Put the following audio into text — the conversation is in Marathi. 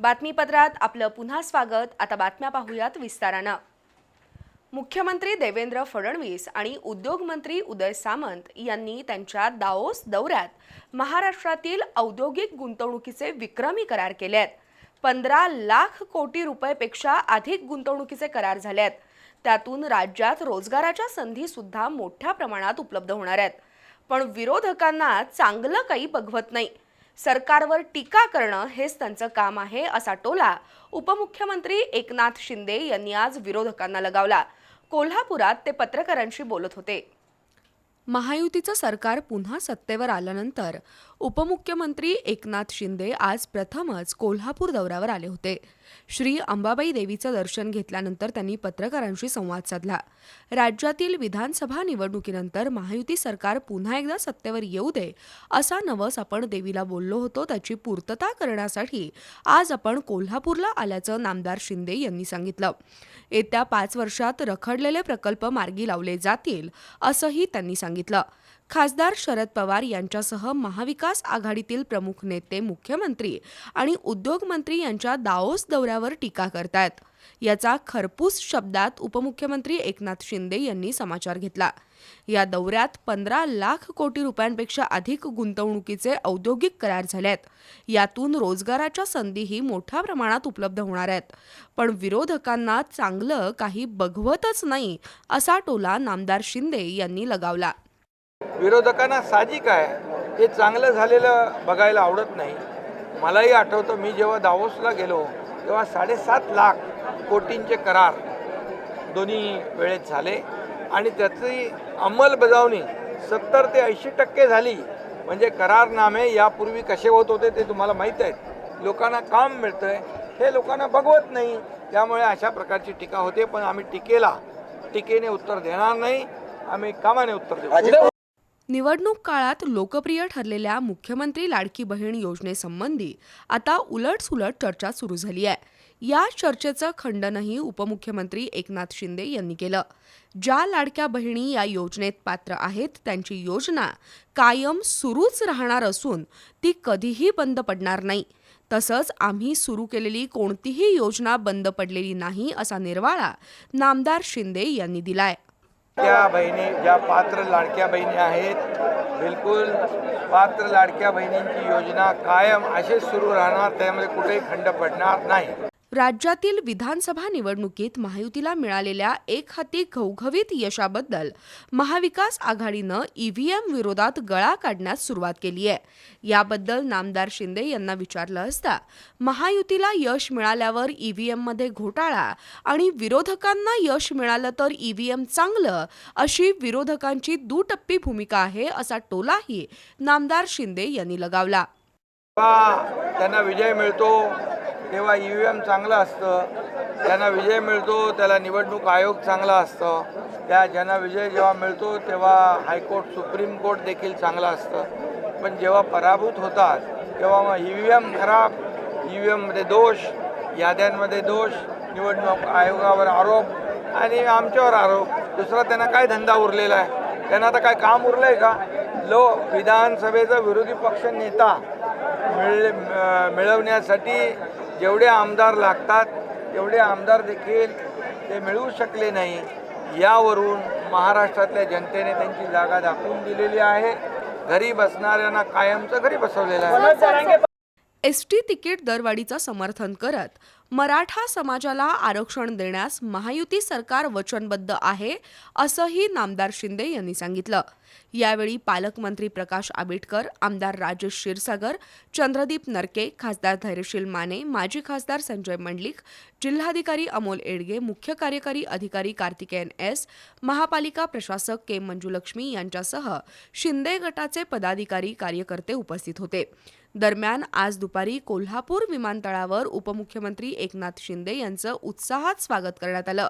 बातमीपत्रात आपलं पुन्हा स्वागत. आता बातम्या पाहूयात विस्तारानं. मुख्यमंत्री देवेंद्र फडणवीस आणि उद्योगमंत्री उदय सामंत यांनी त्यांच्या दाओस दौऱ्यात महाराष्ट्रातील औद्योगिक गुंतवणुकीचे विक्रमी करार केले आहेत पंधरा लाख कोटी रुपयेपेक्षा अधिक गुंतवणुकीचे करार झाले आहेत त्यातून राज्यात रोजगाराच्या संधी सुद्धा मोठ्या प्रमाणात उपलब्ध होणार आहेत. पण विरोधकांना चांगलं काही बघवत नाही. सरकारवर टीका करणं हेच त्यांचं काम आहे असा टोला उपमुख्यमंत्री एकनाथ शिंदे यांनी आज विरोधकांना लगावला. कोल्हापुरात ते पत्रकारांशी बोलत होते. महायुतीचं सरकार पुन्हा सत्तेवर आल्यानंतर उपमुख्यमंत्री एकनाथ शिंदे आज प्रथमच कोल्हापूर दौऱ्यावर आले होते. श्री अंबाबाई देवीचं दर्शन घेतल्यानंतर त्यांनी पत्रकारांशी संवाद साधला. राज्यातील विधानसभा निवडणुकीनंतर महायुती सरकार पुन्हा एकदा सत्तेवर येऊ दे असा नवस आपण देवीला बोललो होतो त्याची पूर्तता करण्यासाठी आज आपण कोल्हापूरला आल्याचं नामदार शिंदे यांनी सांगितलं. येत्या पाच वर्षात रखडलेले प्रकल्प मार्गी लावले जातील असंही त्यांनी सांगितलं. खासदार शरद पवार यांच्यासह महाविकास आघाडीतील प्रमुख नेते मुख्यमंत्री आणि उद्योगमंत्री यांच्या दाओस दौऱ्यावर टीका करतायत. याचा खरपूस शब्दात उपमुख्यमंत्री एकनाथ शिंदे यांनी समाचार घेतला. या दौऱ्यात पंधरा लाख कोटी रुपयांपेक्षा अधिक गुंतवणुकीचे औद्योगिक करार झाले आहेत यातून रोजगाराच्या संधीही मोठ्या प्रमाणात उपलब्ध होणार आहेत. पण विरोधकांना चांगलं काही बघवतच नाही असा टोला नामदार शिंदे यांनी लगावला. विरोधकांना साहजिक आहे हे चांगलं झालेलं बघायला आवडत नाही. मलाही आठवतं मी जेव्हा दावोसला गेलो तेव्हा साडेसात लाख कोटींचे करार दोन्ही वेळेत झाले आणि त्याची अंमलबजावणी सत्तर ते ऐंशी टक्के झाली. म्हणजे करारनामे यापूर्वी कसे होत होते ते तुम्हाला माहीत आहेत. लोकांना काम मिळतं आहे हे लोकांना बघवत नाही. त्यामुळे अशा प्रकारची टीका होते पण आम्ही टीकेला टीकेने उत्तर देणार नाही. आम्ही कामाने उत्तर देऊ. निवडणूक काळात लोकप्रिय ठरलेल्या मुख्यमंत्री लाडकी बहीण योजनेसंबंधी आता उलटसुलट चर्चा सुरू झाली आहे. या चर्चेचं खंडनही उपमुख्यमंत्री एकनाथ शिंदे यांनी केलं. ज्या लाडक्या बहिणी या योजनेत पात्र आहेत त्यांची योजना कायम सुरूच राहणार असून ती कधीही बंद पडणार नाही. तसंच आम्ही सुरू केलेली कोणतीही योजना बंद पडलेली नाही असा निर्वाळा नामदार शिंदे यांनी दिलाय. त्या बहिणी ज्या पात्र लाडक्या बहिणी आहेत बिलकुल पात्र लाडक्या बहिणींची योजना कायम असेच सुरू राहणार त्यामध्ये कुठेही खंड पडणार नाही. राज्यातील विधानसभा निवडणुकीत महायुतीला मिळालेल्या एक हाती घवघवीत यशाबद्दल महाविकास आघाडीनं ईव्हीएम विरोधात गळा काढण्यास सुरुवात केली आहे. याबद्दल नामदार शिंदे यांना विचारलं असता महायुतीला यश मिळाल्यावर ईव्हीएममध्ये घोटाळा आणि विरोधकांना यश मिळालं तर ईव्हीएम चांगलं अशी विरोधकांची दुटप्पी भूमिका आहे असा टोलाही नामदार शिंदे यांनी लगावला. त्यांना विजय मिळतो तेव्हा ई व्ही एम चांगलं असतं. त्यांना विजय मिळतो त्याला निवडणूक आयोग चांगला असतं. त्या ज्यांना विजय जेव्हा मिळतो तेव्हा हायकोर्ट सुप्रीम कोर्ट देखील चांगलं असतं. पण जेव्हा पराभूत होतात तेव्हा मग ई व्ही एम खराब ई व्ही एममध्ये दोष याद्यांमध्ये दोष निवडणूक आयोगावर आरोप आणि आमच्यावर आरोप. दुसरा त्यांना काय धंदा उरलेला आहे? त्यांना आता काय काम उरलं आहे का? लो विधानसभेचा विरोधी पक्ष नेता मिळ मिळवण्यासाठी जेवढे आमदार लागतात तेवढे आमदार देखील ते मिळवू शकले नाही. यावरून महाराष्ट्रातल्या जनतेने त्यांची जागा दाखवून दिलेली आहे. घरी बसणाऱ्यांना कायमचं घरी बसवलेलं आहे. एस टी तिकीट दरवाढीचं समर्थन करत मराठा समाजाला आरक्षण देण्यास महायुती सरकार वचनबद्ध आहे असंही नामदार शिंदे यांनी सांगितलं. यावेळी पालकमंत्री प्रकाश आंबेडकर आमदार राजेश क्षीरसागर चंद्रदीप नरके खासदार धैर्यशील माने माजी खासदार संजय मंडलिक जिल्हाधिकारी अमोल एडगे मुख्य कार्यकारी अधिकारी कार्तिकेयन एस महापालिका प्रशासक के मंजुलक्ष्मी यांच्यासह शिंदे गटाचे पदाधिकारी कार्यकर्ते उपस्थित होते. दरम्यान आज दुपारी कोल्हापूर विमानतळावर उपमुख्यमंत्री एकनाथ शिंदे यांचं उत्साहात स्वागत करण्यात आलं.